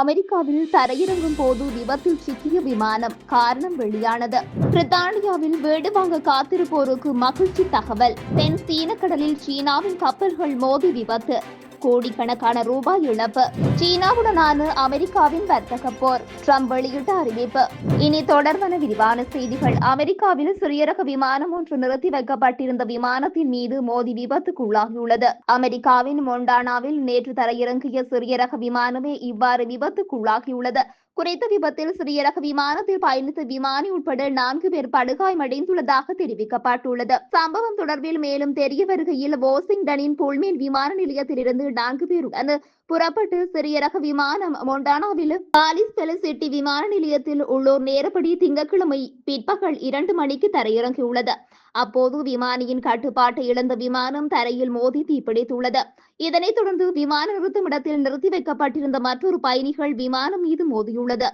அமெரிக்காவில் தரையிறங்கும் போது விபத்தில் சிக்கிய விமானம் காரணம் வெளியானது. பிரித்தானியாவில் வீடு வாங்க காத்திருப்போருக்கு மகிழ்ச்சி தகவல். தென் சீன கடலில் சீனாவின் கப்பல்கள் மோதி விபத்து. கோடிக்கணக்கான ரூபாய் இழப்பு. சீனாவுடனான அமெரிக்காவின் வர்த்தக போர். ட்ரம்ப் வெளியிட்ட அறிவிப்பு. இனி தொடர்பான விரிவான செய்திகள். அமெரிக்காவில் சிறியரக விமானம் ஒன்று நிறுத்தி வைக்கப்பட்டிருந்த விமானத்தின் மீது மோதி விபத்துக்குள்ளாகியுள்ளது. அமெரிக்காவின் மொண்டானாவில் நேற்று தரையிறங்கிய சிறியரக விமானமே இவ்வாறு விபத்துக்குள்ளாகியுள்ளது. குறித்த விபத்தில் சிறியரக விமானத்தில் பயணித்த விமானி உட்பட நான்கு பேர் படுகாயமடைந்துள்ளதாக தெரிவிக்கப்பட்டுள்ளது. சம்பவம் தொடர்பில் மேலும் தெரிய வருகையில் வாஷிங்டனின் புல்மேல் விமான நிலையத்திலிருந்து நான்கு பேருடன் புறப்பட்டு சிறிய ரக விமானம் மொண்டானாவில் பாலிஸ் பெலசிட்டி விமான நிலையத்தில் உள்ளோர் நேரப்படி திங்கட்கிழமை பிற்பகல் இரண்டு மணிக்கு தரையிறங்கியுள்ளது. அப்போது விமானியின் கட்டுப்பாட்டை இழந்த விமானம் தரையில் மோதி தீப்பிடித்துள்ளது. இதனைத் தொடர்ந்து விமான நிறுத்துமிடத்தில் நிறுத்தி வைக்கப்பட்டிருந்த மற்றொரு பயணிகள் விமானம் மீது மோதியுள்ளது.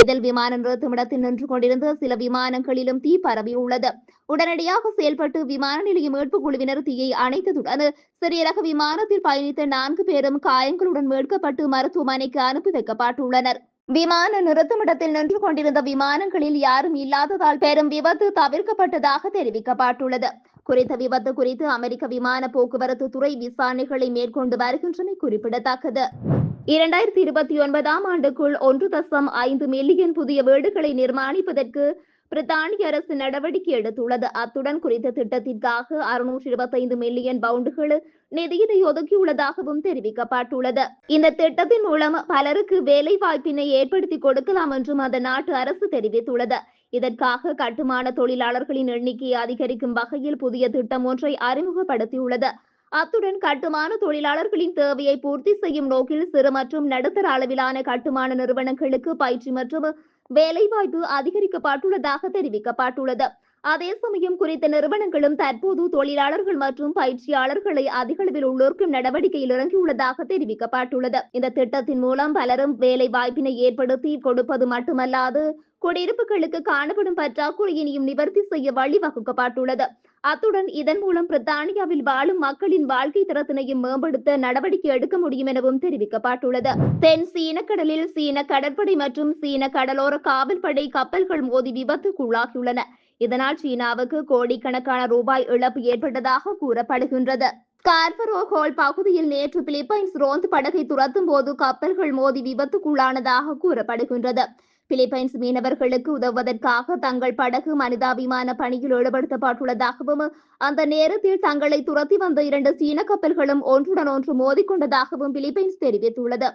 இதில் விமான நிறுத்துமிடத்தில் நின்று கொண்டிருந்த சில விமானங்களிலும் தீ பரவியுள்ளது உடனடியாக செயல்பட்டு விமான நிலைய மீட்பு குழுவினர் தீயை அணைத்ததுடன் சிறிய ரக விமானத்தில் பயணித்த நான்கு பேரும் காயங்களுடன் மீட்கப்பட்டு மருத்துவமனைக்கு அனுப்பி வைக்கப்பட்டுள்ளனர். விமான நிறுத்துமிடத்தில் நின்று கொண்டிருந்த விமானங்களில் யாரும் இல்லாததால் பெரும் விபத்து தவிர்க்கப்பட்டதாக தெரிவிக்கப்பட்டுள்ளது. குறித்த விபத்து குறித்து அமெரிக்க விமான போக்குவரத்து துறை விசாரணைகளை மேற்கொண்டு வருகின்றமை குறிப்பிடத்தக்கது. இரண்டாயிரத்தி இருபத்தி ஒன்பதாம் ஆண்டுக்குள் ஒன்று தசம் ஐந்து மில்லியன் புதிய வீடுகளை நிர்மாணிப்பதற்கு பிரித்தானிய அரசு நடவடிக்கை எடுத்துள்ளது. அத்துடன் குறித்த திட்டத்திற்காக அறுநூற்றி இருபத்தைந்து மில்லியன் பவுண்டுகள் நிதியினை ஒதுக்கியுள்ளதாகவும் தெரிவிக்கப்பட்டுள்ளது. இந்த திட்டத்தின் மூலம் பலருக்கு வேலை வாய்ப்பினை ஏற்படுத்தி கொடுக்கலாம் என்றும் அந்த நாட்டு அரசு தெரிவித்துள்ளது. இதற்காக கட்டுமான தொழிலாளர்களின் எண்ணிக்கையை அதிகரிக்கும் வகையில் புதிய திட்டம் ஒன்றை அறிமுகப்படுத்தியுள்ளது. அத்துடன் கட்டுமான தொழிலாளர்களின் தேவையை பூர்த்தி செய்யும் நோக்கில் சிறு மற்றும் நடுத்தர அளவிலான கட்டுமான நிறுவனங்களுக்கு பயிற்சி மற்றும் வேலைவாய்ப்பு அதிகரிக்கப்பட்டுள்ளதாக தெரிவிக்கப்பட்டுள்ளது. அதே சமயம் குறித்த நிறுவனங்களும் தற்போது தொழிலாளர்கள் மற்றும் பயிற்சியாளர்களை அதிக அளவில் உள்ளோர்க்கும் நடவடிக்கையில் இறங்கியுள்ளதாக தெரிவிக்கப்பட்டுள்ளது. இந்த திட்டத்தின் மூலம் பலரும் வேலை வாய்ப்பினை ஏற்படுத்தி கொடுப்பது மட்டுமல்லாது குடியிருப்புகளுக்கு காணப்படும் பற்றாக்குறையினையும் நிவர்த்தி செய்ய வழிவகுக்கப்பட்டுள்ளது அத்துடன் இதன் மூலம் பிரித்தானியாவில் வாழும் மக்களின் வாழ்க்கை தரத்தினையும் மேம்படுத்த நடவடிக்கை எடுக்க முடியும் எனவும் தெரிவிக்கப்பட்டுள்ளது. தென் சீன கடலில் சீன கடற்படை மற்றும் சீன கடலோர காவல்படை கப்பல்கள் மோதி விபத்துக்குள்ளாகியுள்ளன. இதனால் சீனாவுக்கு கோடிக்கணக்கான ரூபாய் இழப்பு ஏற்பட்டதாக கூறப்படுகின்றது. கார்பரோ ஹோல் பகுதியில் நேற்று பிலிப்பைன்ஸ் ரோந்து படகை துரத்தும் போது கப்பல்கள் மோதி விபத்துக்குள்ளானதாக கூறப்படுகின்றது. பிலிப்பைன்ஸ் மீனவர்களுக்கு உதவுவதற்காக தங்கள் படகு மனிதாபிமான பணியில் ஈடுபடுத்தப்பட்டுள்ளதாகவும் அந்த நேரத்தில் தங்களை துரத்தி வந்த இரண்டு சீன கப்பல்களும் ஒன்றுடன் ஒன்று மோதிக்கொண்டதாகவும் பிலிப்பைன்ஸ் தெரிவித்துள்ளது.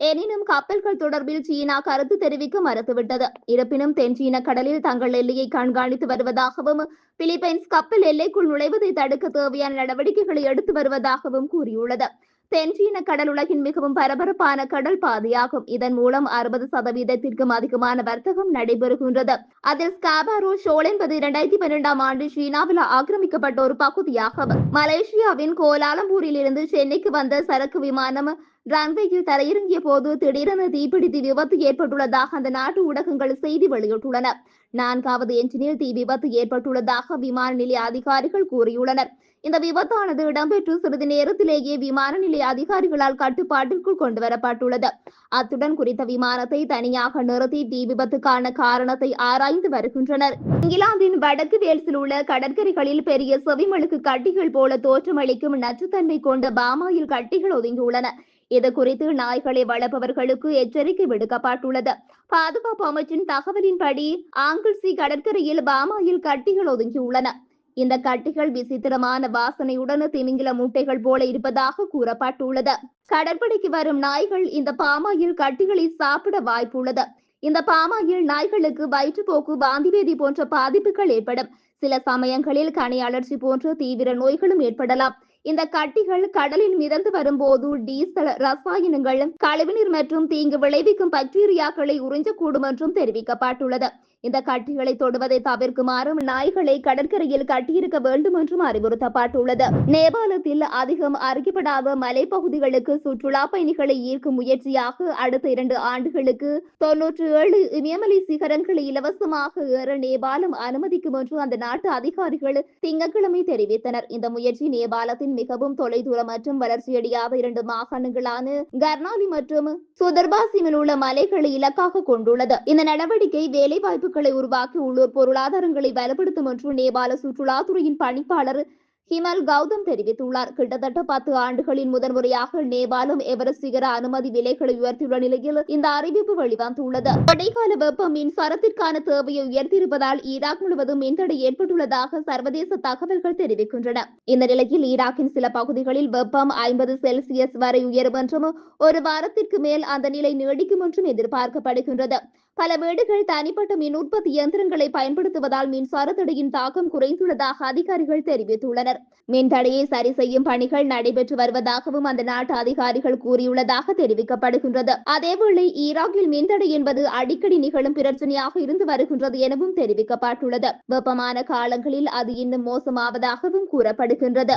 எனினும் கப்பல்கள் தொடர்பில் சீனா கருத்து தெரிவிக்க மறுத்துவிட்டது. இருப்பினும் தென் சீன கடலில் தங்கள் எல்லையை கண்காணித்து வருவதாகவும் பிலிப்பைன்ஸ் கப்பல் எல்லைக்குள் நுழைவதை தடுக்க தேவையான நடவடிக்கைகளை எடுத்து வருவதாகவும் கூறியுள்ளது. தென்சீன கடல் உலகின் மிகவும் பரபரப்பான கடல் பாதையாகும். இதன் மூலம் அறுபது சதவீதத்திற்கும் அதிகமான வர்த்தகம் நடைபெறுகின்றது. அதில் ஸ்காபாரோ ஷோல் என்பது இரண்டாயிரத்தி பன்னிரெண்டாம் ஆண்டு சீனாவில் ஆக்கிரமிக்கப்பட்ட ஒரு பகுதியாகும். மலேசியாவின் கோலாலம்பூரில் இருந்து சென்னைக்கு வந்த சரக்கு விமானம் ரன்வேயில் தரையிறங்கிய போது திடீரென தீப்பிடித்து விபத்து ஏற்பட்டுள்ளதாக அந்த நாட்டு ஊடகங்கள் செய்தி வெளியிட்டுள்ளன. நான்காவது என்ஜினில் தீ விபத்து ஏற்பட்டுள்ளதாக விமான நிலைய அதிகாரிகள் கூறியுள்ளனர். இந்த விபத்தானது இடம்பெற்று சிறிது நேரத்திலேயே விமான நிலைய அதிகாரிகளால் கட்டுப்பாட்டிற்குள் கொண்டு வரப்பட்டுள்ளது அத்துடன் குறித்த விமானத்தை தனியாக நிறுத்தி தீ விபத்துக்கான காரணத்தை ஆராய்ந்து வருகின்றனர். இங்கிலாந்தின் வடக்கு வேல்ஸில் உள்ள கடற்கரைகளில் பெரிய செவிமழுக்கு கட்டிகள் போல தோற்றமளிக்கும் நச்சுத்தன்மை கொண்ட பாமாயில் கட்டிகள் ஒதுங்கியுள்ளன. இது குறித்து நாய்களை வளர்ப்பவர்களுக்கு எச்சரிக்கை விடுக்கப்பட்டுள்ளது. பாதுகாப்பு அமைச்சின் தகவலின்படி ஆங்கிள்சி கடற்கரையில் பாமாயில் கட்டிகள் ஒதுங்கியுள்ளன. இந்த கட்டிகள் விசித்திரமான வாசனையுடன் திமிங்கில முட்டைகள் போல இருப்பதாக கூறப்பட்டுள்ளது. கடற்படைக்கு வரும் நாய்கள் இந்த பாமாயில் கட்டிகளை சாப்பிட வாய்ப்புள்ளது. இந்த பாமாயில் நாய்களுக்கு வயிற்றுப்போக்கு வாந்திவேதி போன்ற பாதிப்புகள் ஏற்படும். சில சமயங்களில் கனி அலர்ஜி போன்ற தீவிர நோய்களும் ஏற்படலாம். இந்த கட்டிகள் கடலில் மிதந்து வரும்போது டீசல் ரசாயனங்கள் கழிவுநீர் மற்றும் தீங்கு விளைவிக்கும் பாக்டீரியாக்களை உறிஞ்சக்கூடும் என்றும் தெரிவிக்கப்பட்டுள்ளது. இந்த கட்டிகளை தொடுவதை தவிர்க்குமாறும் நாய்களை கடற்கரையில் கட்டியிருக்க வேண்டும் என்றும் அறிவுறுத்தப்பட்டுள்ளது. நேபாளத்தில் அதிகம் அறிக்கப்படாத மலைப்பகுதிகளுக்கு சுற்றுலா பயணிகளை ஈர்க்கும் முயற்சியாக அடுத்த இரண்டு ஆண்டுகளுக்கு தொன்னூற்று ஏழு இமயமலை சிகரங்களை இலவசமாக ஏற நேபாளம் அனுமதிக்கும் என்று அந்த நாட்டு அதிகாரிகள் திங்கட்கிழமை தெரிவித்தனர். இந்த முயற்சி நேபாளத்தின் மிகவும் தொலைதூர மற்றும் வளர்ச்சியடையாத இரண்டு மாகாணங்களான கர்னாலி மற்றும் சுதர்பாசிமில் உள்ள மலைகளை இலக்காக கொண்டுள்ளது. இந்த நடவடிக்கை வேலைவாய்ப்பு வாய்ப்புகளை உருவாக்கி உள்ளூர் பொருளாதாரங்களை பலப்படுத்தும் என்று நேபாள சுற்றுலாத்துறையின் பணிப்பாளர் ஹிமல் கௌதம் தெரிவித்துள்ளார். கிட்டத்தட்ட பத்து ஆண்டுகளின் முதன்முறையாக நேபாளம் எவரெஸ்ட் சிகர அனுமதி விலைகளை உயர்த்தியுள்ள நிலையில் இந்த அறிவிப்பு வெளிவந்துள்ளது. கொடைக்கால வெப்பம் மின்சாரத்திற்கான தேவையை உயர்த்தியிருப்பதால் ஈராக் முழுவதும் மின்தடை ஏற்பட்டுள்ளதாக சர்வதேச தகவல்கள் தெரிவிக்கின்றன. இந்த நிலையில் ஈராக்கின் சில பகுதிகளில் வெப்பம் ஐம்பது செல்சியஸ் வரை உயரும் என்றும் ஒரு வாரத்திற்கு மேல் அந்த நிலை நீடிக்கும் என்றும் எதிர்பார்க்கப்படுகின்றது. பல வீடுகள் தனிப்பட்ட மின் உற்பத்தி இயந்திரங்களை பயன்படுத்துவதால் மின்சார தடையின் தாக்கம் குறைந்துள்ளதாக அதிகாரிகள் தெரிவித்துள்ளனர். மின் தடையை சரி செய்யும் பணிகள் நடைபெற்று வருவதாகவும் அந்த நாட்டு அதிகாரிகள் கூறியுள்ளதாக தெரிவிக்கப்படுகின்றது. அதேவேளை ஈராக்கில் மின்தடை என்பது அடிக்கடி நிகழும் பிரச்சனையாக இருந்து வருகின்றது எனவும் தெரிவிக்கப்பட்டுள்ளது. வெப்பமான காலங்களில் அது இன்னும் மோசமாவதாகவும் கூறப்படுகின்றது.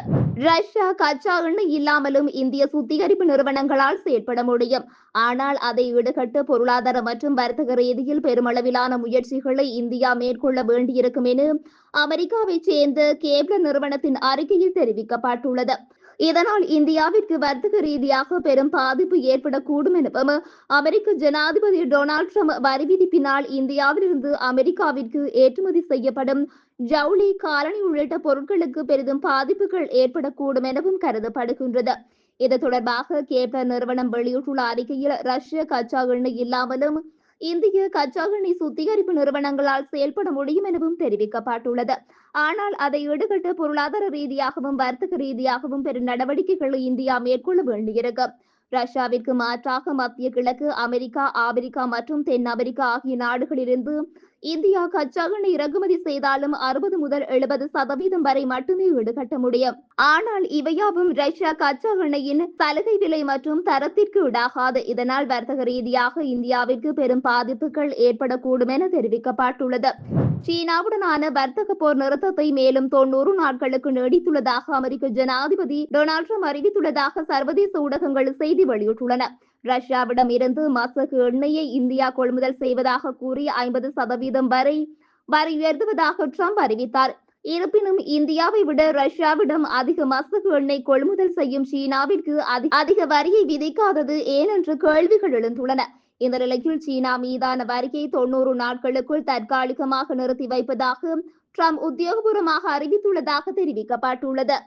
ரஷ்யா கச்சா எண்ணெய் இல்லாமலும் இந்திய சுத்திகரிப்பு நிறுவனங்களால் செயற்பட முடியும். ஆனால் அதை ஈடுகட்டு பொருளாதார மற்றும் வர்த்தக ரீதியில் பெருமளவிலான முயற்சிகளை இந்தியா மேற்கொள்ள வேண்டியிருக்கும் என அமெரிக்காவைச் சேர்ந்த கேப்ல நிறுவனத்தின் அறிக்கையில் தெரிவிக்கப்பட்டுள்ளது. இதனால் இந்தியாவிற்கு வர்த்தக ரீதியாக பெரும் பாதிப்பு ஏற்படக்கூடும் எனவும் அமெரிக்க ஜனாதிபதி டொனால்ட் ட்ரம்ப் வரி விதிப்பினால் இந்தியாவிலிருந்து அமெரிக்காவிற்கு ஏற்றுமதி செய்யப்படும் ஜவுளி காலனி உள்ளிட்ட பொருட்களுக்கு பெரிதும் பாதிப்புகள் ஏற்படக்கூடும் எனவும் கருதப்படுகின்றது. இது தொடர்பாக கேப்டர் நிறுவனம் வெளியிட்டுள்ள அறிக்கையில் ரஷ்ய கச்சா எண்ணெய் இல்லாமலும் இந்திய கச்சா எண்ணெய் சுத்திகரிப்பு நிறுவனங்களால் செயல்பட முடியும் எனவும் தெரிவிக்கப்பட்டுள்ளது. ஆனால் அதை ஈடுகட்ட பொருளாதார ரீதியாகவும் வர்த்தக ரீதியாகவும் பெரும் நடவடிக்கைகளை இந்தியா மேற்கொள்ள வேண்டியிருக்கும் ரஷ்யாவிற்கு மாற்றாக மத்திய கிழக்கு அமெரிக்கா ஆப்பிரிக்கா மற்றும் தென் அமெரிக்கா ஆகிய நாடுகளிலிருந்து இந்தியா கச்சா எண்ணெய் இறக்குமதி செய்தாலும் அறுபது முதல் எழுபது சதவீதம் வரை மட்டுமே ஈடுகட்ட முடியும். ஆனால் இவையாவும் ரஷ்யா கச்சா எண்ணெயின் சலுகை விலை மற்றும் தரத்திற்கு விடாகாது இதனால் வர்த்தக ரீதியாக இந்தியாவிற்கு பெரும் பாதிப்புகள் ஏற்படக்கூடும் என தெரிவிக்கப்பட்டுள்ளது. சீனாவுடனான வர்த்தக போர் நிறுத்தத்தை மேலும் தொண்ணூறு நாட்களுக்கு நீடித்துள்ளதாக அமெரிக்க ஜனாதிபதி டொனால்ட் ட்ரம்ப் அறிவித்துள்ளதாக சர்வதேச ஊடகங்கள் செய்தி வெளியிட்டுள்ளன. ரஷ்யாவிடம் இருந்து மசகு எண்ணெயை இந்தியா கொள்முதல் செய்வதாக கூறி ஐம்பது சதவீதம் வரை வரி உயர்த்துவதாக ட்ரம்ப் அறிவித்தார். இருப்பினும் இந்தியாவை விட ரஷ்யாவிடம் அதிக மசகு எண்ணெய் கொள்முதல் செய்யும் சீனாவிற்கு அதிக வரியை விதிக்காதது ஏனென்று கேள்விகள் எழுந்துள்ளன. இந்த நிலையில் சீனா மீதான வரியை தொண்ணூறு நாட்களுக்குள் தற்காலிகமாக நிறுத்தி வைப்பதாக ட்ரம்ப் உத்தியோகபூர்வமாக அறிவித்துள்ளதாக தெரிவிக்கப்பட்டுள்ளது.